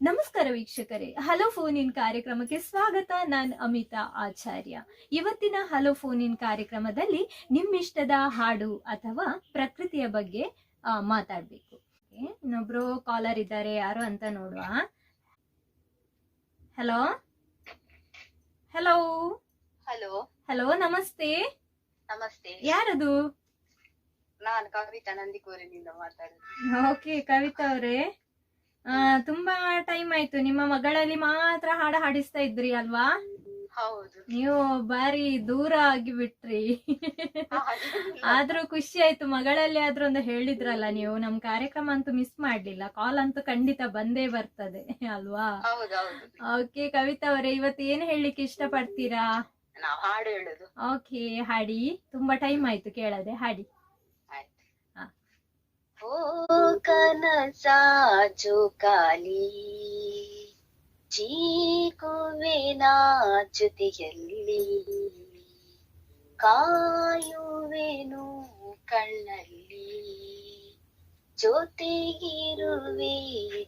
ನಮಸ್ಕಾರ ವೀಕ್ಷಕರೇ. Hello phone in ಕಾರ್ಯಕ್ರಮಕ್ಕೆ ಸ್ವಾಗತ. ನಾನು ಅಮಿತಾ ಆಚಾರ್ಯ. ಇವತ್ತಿನ ಹಲೋ ಫೋನ್ ಇನ್ ಕಾರ್ಯಕ್ರಮದಲ್ಲಿ ನಿಮ್ಮಿಷ್ಟದ ಹಾಡು ಅಥವಾ ಪ್ರಕೃತಿಯ ಬಗ್ಗೆ ಮಾತಾಡ್ಬೇಕು. ಇನ್ನೊಬ್ರು ಕಾಲರ್ ಇದ್ದಾರೆ. ಯಾರು ಅಂತ ನೋಡುವ. ಹಲೋ ಹಲೋ ಹಲೋ ಹಲೋ ನಮಸ್ತೆ. ನಮಸ್ತೆ. ಯಾರದು? ನಾನು ಕವಿತಾ ನಂದಿಕೋರಿನಿಂದ ಮಾತಾಡುದು. ಓಕೆ ಕವಿತಾ ಅವರೇ. ತುಂಬಾ ಟೈಮ್ ಆಯ್ತು. ನಿಮ್ಮ ಮಗಳಲ್ಲಿ ಮಾತ್ರ ಹಾಡ ಹಾಡಿಸ್ತಾ ಇದ್ರಿ ಅಲ್ವಾ? ಹೌದು. ನೀವು ಬಾರಿ ದೂರ ಆಗಿ ಬಿಟ್ರಿ ಆದ್ರೂ ಖುಷಿ ಆಯ್ತು. ಮಗಳಲ್ಲಿ ಆದ್ರೂ ಒಂದು ಹೇಳಿದ್ರಲ್ಲ ನೀವು ನಮ್ ಕಾರ್ಯಕ್ರಮ ಅಂತೂ ಮಿಸ್ ಮಾಡ್ಲಿಲ್ಲ. ಕಾಲ್ ಅಂತೂ ಖಂಡಿತ ಬಂದೇ ಬರ್ತದೆ ಅಲ್ವಾ? ಓಕೆ ಕವಿತಾ ಅವರೇ ಇವತ್ತು ಏನ್ ಹೇಳಲಿಕ್ಕೆ ಇಷ್ಟ ಪಡ್ತೀರಾ ನಾವು ಹಾಡು ಹೇಳುದು. ಓಕೆ ಹಾಡಿ. ತುಂಬಾ ಟೈಮ್ ಆಯ್ತು ಕೇಳದೆ. ಹಾಡಿ. ಓ ಕನಸಾಜು ಕಾಲಿ ಚೀಕುವಿನ ಜೊತೆಯಲ್ಲಿ ಕಾಯುವೆನು ಕಣ್ಣಲ್ಲಿ, ಜೊತೆಗಿರುವೆ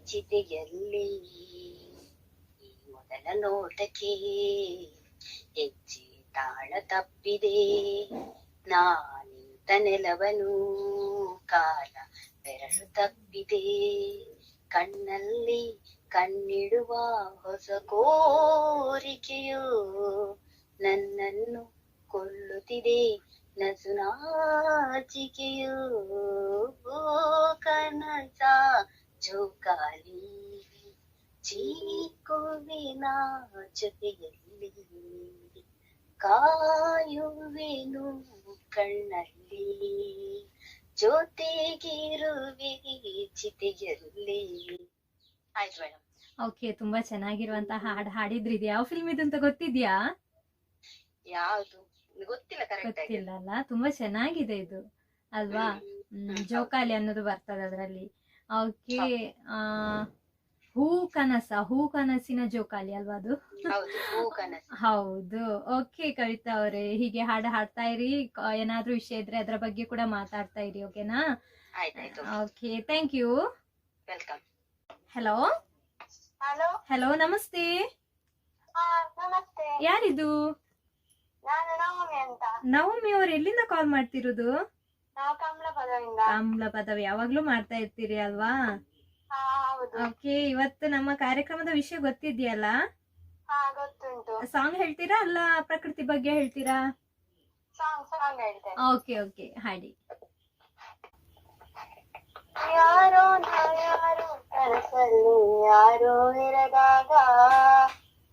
ಚಿತೆಯಲ್ಲಿ. ಮೊದಲ ನೋಟಕ್ಕೆ ಹೆಜ್ಜೆ ತಾಳ ತಪ್ಪಿದೆ, ನಾನಿಂತ ನೆಲವನು ಕಾಲ ಬೆರಳು ತಪ್ಪಿದೆ ಕಣ್ಣಲ್ಲಿ ಕಣ್ಣಿಡುವ ಹೊಸ ಕೋರಿಕೆಯು ನನ್ನನ್ನು ಕೊಲ್ಲುತ್ತಿದೆ. ನಸು ನಾಚಿಕೆಯು ಓ ಕನಸ ಜೋಕಾಲಿ ಚೀಕುವಿನ ಜೊತೆಯಲ್ಲಿ ಕಾಯುವೆನು ಕಣ್ಣಲ್ಲಿ. ಜೊತೆಗಿರುವೆ ಚಿತೆಯಲ್ಲಿ ಆಯ್ತು ಮೇಡಮ್ ಓಕೆ ತುಂಬಾ ಚೆನ್ನಾಗಿರುವಂತಹ ಹಾಡು ಹಾಡಿದ್ರಿ ಇದು ಯಾವ ಫಿಲ್ಮ್ ಇದು ಅಂತ ಗೊತ್ತಿದ್ಯಾ? ಯಾವ್ದು? ಗೊತ್ತಿಲ್ಲ ಕರೆಕ್ಟ್ ಆಗಿ. ಗೊತ್ತಿಲ್ಲ ಅಲ್ಲ ತುಂಬಾ ಚೆನ್ನಾಗಿದೆ ಇದು. ಅಲ್ವಾ? ಜೋಕಾಲಿ ಅನ್ನೋದು ಬರ್ತದೆ ಅದರಲ್ಲಿ. ಓಕೆ ಆ ಹೂ ಕನಸ ಹೂ ಕನಸಿನ ಜೋಕಾಲಿ ಅಲ್ವಾ ಅದು? ಹೌದು ಹೂ ಕನಸು ಹೌದು. ಓಕೆ ಕವಿತಾ ಅವರೇ ಹೀಗೆ ಹಾಡು ಹಾಡ್ತಾ ಇರಿ. ಏನಾದ್ರೂ ವಿಷಯ ಇದ್ರೆ ಅದ್ರ ಬಗ್ಗೆ ಕೂಡ ಮಾತಾಡ್ತಾ ಇರಿ ಓಕೆನಾ okay thank you welcome hello hello hello ನಮಸ್ತೆ. ನಮಸ್ತೆ. ಯಾರಿದು? ನಾನು ನವಮಿ ಅವ್ರು ಎಲ್ಲಿಂದ ಕಾಲ್ ಮಾಡ್ತಿರೋದು? ಕಮಲ ಪದವಿಂದ ಕಮಲ ಪದವಿ ಯಾವಾಗ್ಲೂ ಮಾಡ್ತಾ ಇರ್ತೀರಿ ಅಲ್ವಾ? ಓಕೆ ಇವತ್ತು ನಮ್ಮ ಕಾರ್ಯಕ್ರಮದ ವಿಷಯ ಗೊತ್ತಿದ್ಯಲ್ಲ? ಸಾಂಗ್ ಹೇಳ್ತೀರಾ ಅಲ್ಲ ಪ್ರಕೃತಿ ಬಗ್ಗೆ ಹೇಳ್ತೀರಾ? ಸಾಂಗ್ ಸಾಂಗ್ ಹೇಳ್ತೇನೆ. ಓಕೆ ಓಕೆ ಹಾಡಿ. ಯಾರೋ ಯಾರೋ ಕನಸಲ್ಲಿ ಯಾರೋ ಇರದಾಗ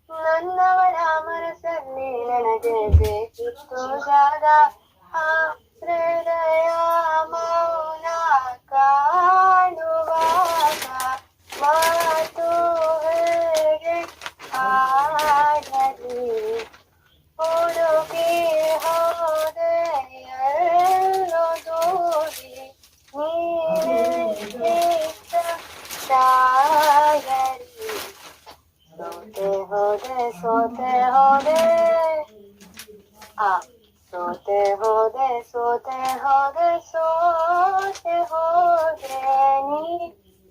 ನನ್ನವರ ಮನಸ್ಸಲ್ಲಿ ನನಗೆ ಬೇಕಿತ್ತು ಜಾಗ ಹೃದಯ ಮೌನ ಕಾಣುವಾಗ ಮಾತು ಹೇಗೆ ಆಡಲಿ ಹುಡುಗಿ ಹೋದೆ ಎಲ್ಲೋ ದೂರಿ ಸಾಗರಿ ಸೋತೆ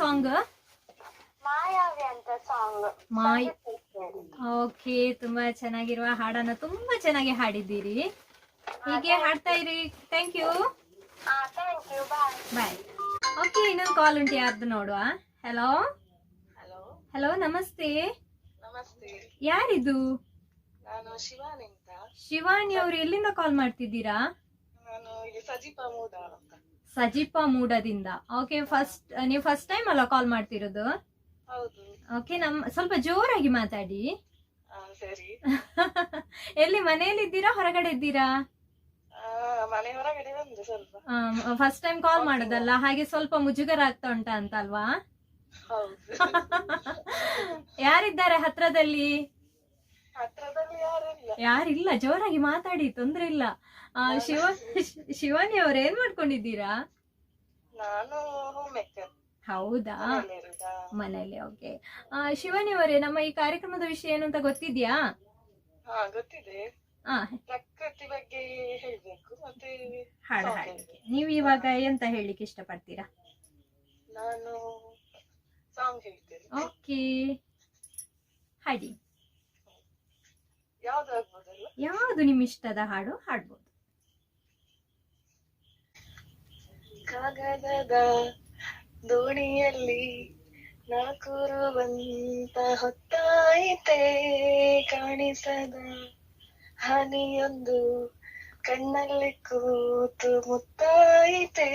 ಸಾಂಗ್ ಮಾಯಾವಿ ಅಂತ ಸಾಂಗ್ ಮಾಯ್ ಓಕೆ ತುಂಬಾ ಚೆನ್ನಾಗಿರುವ ಹಾಡನ್ನ ತುಂಬಾ ಚೆನ್ನಾಗಿ ಹಾಡಿದ್ದೀರಿ. ಹೀಗೆ ಹಾಡ್ತಾ ಇರಿ. ಥ್ಯಾಂಕ್ ಯು ಹಾ ಥ್ಯಾಂಕ್ ಯು ಬಾಯ್ ಓಕೆ ಇನ್ನೊಂದು ಕಾಲ್ ಉಂಟು ಯಾರ್ದು ನೋಡುವ? ಹಲೋ ಹಲೋ ಹಲೋ ನಮಸ್ತೆ. ನಮಸ್ತೆ. ಯಾರಿದು? ನಾನು ಶಿವಾನಿ ಅಂತ. ಶಿವಾನಿ ಅವ್ರು ಎಲ್ಲಿಂದ ಕಾಲ್ ಮಾಡ್ತಿದ್ದೀರಾ? ಸಜಿಪ ಮೂಡದಿಂದ. ಓಕೆ ಫಸ್ಟ್ ನೀವು ಫಸ್ಟ್ ಟೈಮ್ ಅಲ್ಲ ಕಾಲ್ ಮಾಡ್ತಿರೋದು? ಹೌದು. ಓಕೆ ನಮ್ ಸ್ವಲ್ಪ ಜೋರಾಗಿ ಮಾತಾಡಿ. ಆ, ಸರಿ. ಎಲ್ಲಿ ಮನೆಯಲ್ಲಿ ಇದ್ದೀರಾ ಹೊರಗಡೆ ಇದ್ದೀರಾ? ಆ, ಮನೆ ಹೊರಗಡೆ ಬಂದೆ ಸ್ವಲ್ಪ. ಫಸ್ಟ್ ಟೈಮ್ ಕಾಲ್ ಮಾಡೋದಲ್ಲ ಹಾಗೆ ಸ್ವಲ್ಪ ಮುಜುಗರ ಆಗ್ತಾ ಉಂಟಾ ಅಂತ ಅಲ್ವಾ? ಹೌದು. ಯಾರಿದ್ದಾರೆ ಹತ್ರದಲ್ಲಿ? ಯಾರಿಲ್ಲ. ಜೋರಾಗಿ ಮಾತಾಡಿ ತೊಂದ್ರೆ ಇಲ್ಲ. ಆ, ಶಿವ ಶಿವಾನಿ ಅವ್ರ ಏನ್ ಮಾಡ್ಕೊಂಡಿದ್ದೀರಾ? ನಾನು ಹೌದಾ? ಮನೇಲಿ ಓಕೆ ಶಿವಾನಿ ಅವರೇ ನಮ್ಮ ಈ ಕಾರ್ಯಕ್ರಮದ ವಿಷಯ ಏನು ಅಂತ ಗೊತ್ತಿದ್ಯಾ? ಹಾ ಗೊತ್ತಿದೆ. ಆ. ಪ್ರಕೃತಿ ಬಗ್ಗೆ ಹೇಳ್ಬೇಕು ಮತ್ತೆ ಹಾಡು ನೀವು ಇವಾಗ ಎಂತ ಹೇಳಲಿಕ್ಕೆ ಇಷ್ಟಪಡ್ತೀರಾ? ನಾನು ಸಾಂಗ್ ಹೇಳ್ತೇನೆ. ಓಕೆ ಹಾಡಿ. ಯಾವುದು ನಿಮ್ ಇಷ್ಟದ ಹಾಡು? ಹಾಡ್ಬೋದು. ಕಾಗದದ ದೋಣಿಯಲ್ಲಿ ನಾಕುರುವಂತ ಹೊತ್ತಾಯಿತೆ ಕಾಣಿಸದ ಹನಿಯೊಂದು ಕಣ್ಣಲ್ಲಿ ಕೂತು ಮುತ್ತಾಯಿತೆ.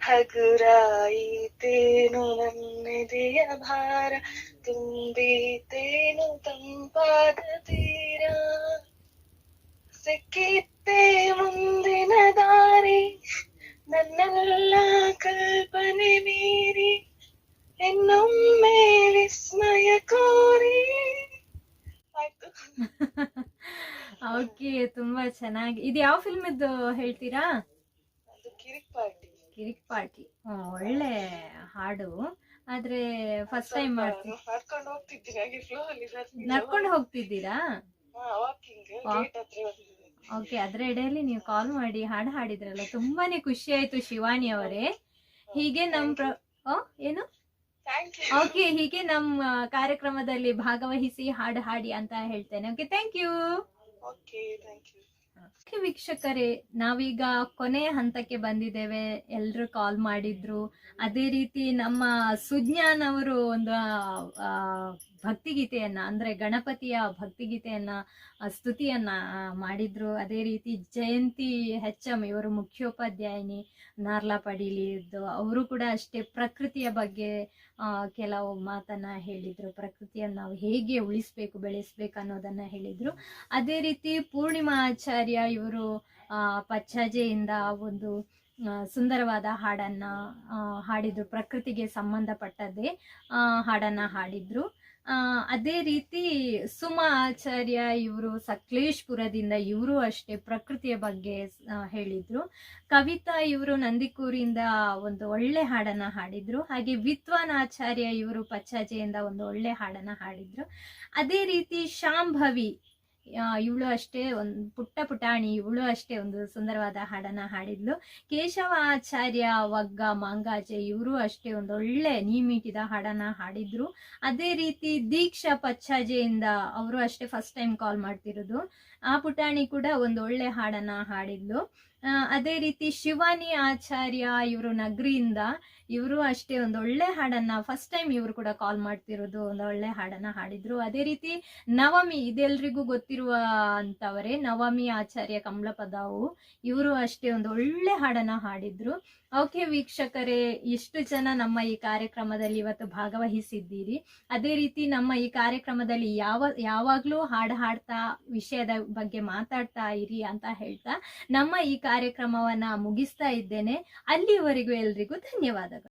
ಹಗುರಾಯಿತೇನು ನನ್ನೆದೆಯ ಭಾರ ತುಂಬಿತೇನು ತಂಪಾದ ತೀರ ಸಿಕ್ಕಿತ್ತೆ ಮುಂದಿನ ದಾರಿ ನನ್ನೆಲ್ಲ ಕಲ್ಪನೆ ಮೀರಿ ಇನ್ನೊಮ್ಮೆ ವಿಸ್ಮಯ ಕೋರಿ. ಆಯ್ತು. ಓಕೆ ತುಂಬಾ ಚೆನ್ನಾಗಿ. ಇದು ಯಾವ ಫಿಲ್ಮ್ ಇದ್ದು ಹೇಳ್ತೀರಾ? ಅದು ಕಿರಿಕ್ ಪಾರ್ಟಿ. ಕಿರಿಕ್ ಪಾರ್ಟಿ. ಒಳ್ಳೆ ಹಾಡು. ಆದ್ರೆ ಫಸ್ಟ್ ಟೈಮ್ ಮಾಡ್ತೀನಿ ನಡ್ಕೊಂಡು ಹೋಗ್ತಿದ್ದೀರಾ? ಹಾಗೆ ಫ್ಲೋ ಅಲ್ಲಿ ನಡ್ಕೊಂಡು ಹೋಗ್ತಿದ್ದೀರಾ? ವಾಕಿಂಗ್ ಗೇಟ್ ಹತ್ರ ಬಂದಿದ್ದೀನಿ ಓಕೆ ಅದ್ರ ಎಡೆಯಲ್ಲಿ ನೀವು ಕಾಲ್ ಮಾಡಿ ಹಾಡು ಹಾಡಿದ್ರಲ್ಲ ತುಂಬಾನೇ ಖುಷಿ ಆಯ್ತು ಶಿವಾನಿ ಅವರೇ. ಹೀಗೆ ನಮ್ ಪ್ರ ಓ ಏನು? ಓಕೆ ಹೀಗೆ ನಮ್ಮ ಕಾರ್ಯಕ್ರಮದಲ್ಲಿ ಭಾಗವಹಿಸಿ ಹಾಡು ಹಾಡಿ ಅಂತ ಹೇಳ್ತೇನೆ. Okay thank you okay thank you ವೀಕ್ಷಕರೇ ನಾವೀಗ ಕೊನೆಯ ಹಂತಕ್ಕೆ ಬಂದಿದ್ದೇವೆ. ಎಲ್ರು ಕಾಲ್ ಮಾಡಿದ್ರು. ಅದೇ ರೀತಿ ನಮ್ಮ ಸುಜ್ಞಾನ್ ಅವರು ಒಂದು ಭಕ್ತಿಗೀತೆಯನ್ನ, ಅಂದ್ರೆ ಗಣಪತಿಯ ಭಕ್ತಿಗೀತೆಯನ್ನ ಸ್ತುತಿಯನ್ನ ಮಾಡಿದ್ರು. ಅದೇ ರೀತಿ ಜಯಂತಿ ಹೆಚ್ ಎಂ ಇವರು ಮುಖ್ಯೋಪಾಧ್ಯಾಯಿನಿ ನಾರ್ಲಾ ಪಡೀಲಿದ್ದು ಅವರು ಕೂಡ ಅಷ್ಟೇ ಪ್ರಕೃತಿಯ ಬಗ್ಗೆ ಕೆಲವು ಮಾತನ್ನ ಹೇಳಿದ್ರು. ಪ್ರಕೃತಿಯನ್ನು ನಾವು ಹೇಗೆ ಉಳಿಸ್ಬೇಕು, ಬೆಳೆಸ್ಬೇಕು ಅನ್ನೋದನ್ನ ಹೇಳಿದ್ರು. ಅದೇ ರೀತಿ ಪೂರ್ಣಿಮಾ ಆಚಾರ್ಯ ಇವರು ಪಚ್ಚಾಜೆಯಿಂದ ಒಂದು ಸುಂದರವಾದ ಹಾಡನ್ನ ಹಾಡಿದ್ರು. ಪ್ರಕೃತಿಗೆ ಸಂಬಂಧಪಟ್ಟದ್ದೇ ಹಾಡನ್ನ ಹಾಡಿದ್ರು. ಅದೇ ರೀತಿ ಸುಮಾ ಆಚಾರ್ಯ ಇವರು ಸಕಲೇಶ್ಪುರದಿಂದ ಇವರು ಅಷ್ಟೇ ಪ್ರಕೃತಿಯ ಬಗ್ಗೆ ಹೇಳಿದ್ರು. ಕವಿತಾ ಇವರು ನಂದಿಕೂರಿಂದ ಒಂದು ಒಳ್ಳೆ ಹಾಡನ್ನ ಹಾಡಿದ್ರು. ಹಾಗೆ ವಿದ್ವಾನ್ ಆಚಾರ್ಯ ಇವರು ಪಚ್ಚಾಜೆಯಿಂದ ಒಂದು ಒಳ್ಳೆ ಹಾಡನ್ನ ಹಾಡಿದ್ರು. ಅದೇ ರೀತಿ ಶಾಂಭವಿ ಇವಳು ಅಷ್ಟೇ ಒಂದು ಪುಟ್ಟ ಪುಟಾಣಿ, ಇವಳು ಅಷ್ಟೇ ಒಂದು ಸುಂದರವಾದ ಹಾಡನ್ನ ಹಾಡಿದ್ಲು. ಕೇಶವ ಆಚಾರ್ಯ, ವಗ್ಗ, ಮಾಂಗಾಜೆ ಇವರು ಅಷ್ಟೇ ಒಂದು ಒಳ್ಳೆ ನೀಮೀಟಿದ ಹಾಡನ್ನ ಹಾಡಿದ್ರು. ಅದೇ ರೀತಿ ದೀಕ್ಷಾ ಪಚ್ಚಾಜೆಯಿಂದ ಅವರು ಅಷ್ಟೇ ಫಸ್ಟ್ ಟೈಮ್ ಕಾಲ್ ಮಾಡ್ತಿರೋದು. ಆ ಪುಟಾಣಿ ಕೂಡ ಒಂದು ಒಳ್ಳೆ ಹಾಡನ್ನ ಹಾಡಿದ್ಲು. ಅದೇ ರೀತಿ ಶಿವಾನಿ ಆಚಾರ್ಯ ಇವರು ನಗರಿಯಿಂದ ಇವರು ಅಷ್ಟೇ ಒಂದು ಒಳ್ಳೆ ಹಾಡನ್ನ ಫಸ್ಟ್ ಟೈಮ್ ಇವರು ಕೂಡ ಕಾಲ್ ಮಾಡ್ತಿರೋದು ಒಂದು ಒಳ್ಳೆ ಹಾಡನ್ನ ಹಾಡಿದ್ರು. ಅದೇ ರೀತಿ ನವಮಿ, ಇದೆಲ್ರಿಗೂ ಗೊತ್ತಿರುವ ಅಂತವರೇ ನವಮಿ ಆಚಾರ್ಯ ಕಮಲಪದಾವು. ಇವರು ಅಷ್ಟೇ ಒಂದು ಒಳ್ಳೆ ಹಾಡನ್ನ ಹಾಡಿದ್ರು. ಓಕೆ ವೀಕ್ಷಕರೇ ಎಷ್ಟು ಜನ ನಮ್ಮ ಈ ಕಾರ್ಯಕ್ರಮದಲ್ಲಿ ಇವತ್ತು ಭಾಗವಹಿಸಿದ್ದೀರಿ. ಅದೇ ರೀತಿ ನಮ್ಮ ಈ ಕಾರ್ಯಕ್ರಮದಲ್ಲಿ ಯಾವ, ಯಾವಾಗ್ಲೂ ಹಾಡು ಹಾಡ್ತಾ ವಿಷಯದ ಬಗ್ಗೆ ಮಾತಾಡ್ತಾ ಇರಿ ಅಂತ ಹೇಳ್ತಾ ನಮ್ಮ ಈ ಕಾರ್ಯಕ್ರಮವನ್ನ ಮುಗಿಸ್ತಾ ಇದ್ದೇನೆ. ಅಲ್ಲಿವರೆಗೂ ಎಲ್ರಿಗೂ ಧನ್ಯವಾದಗಳು.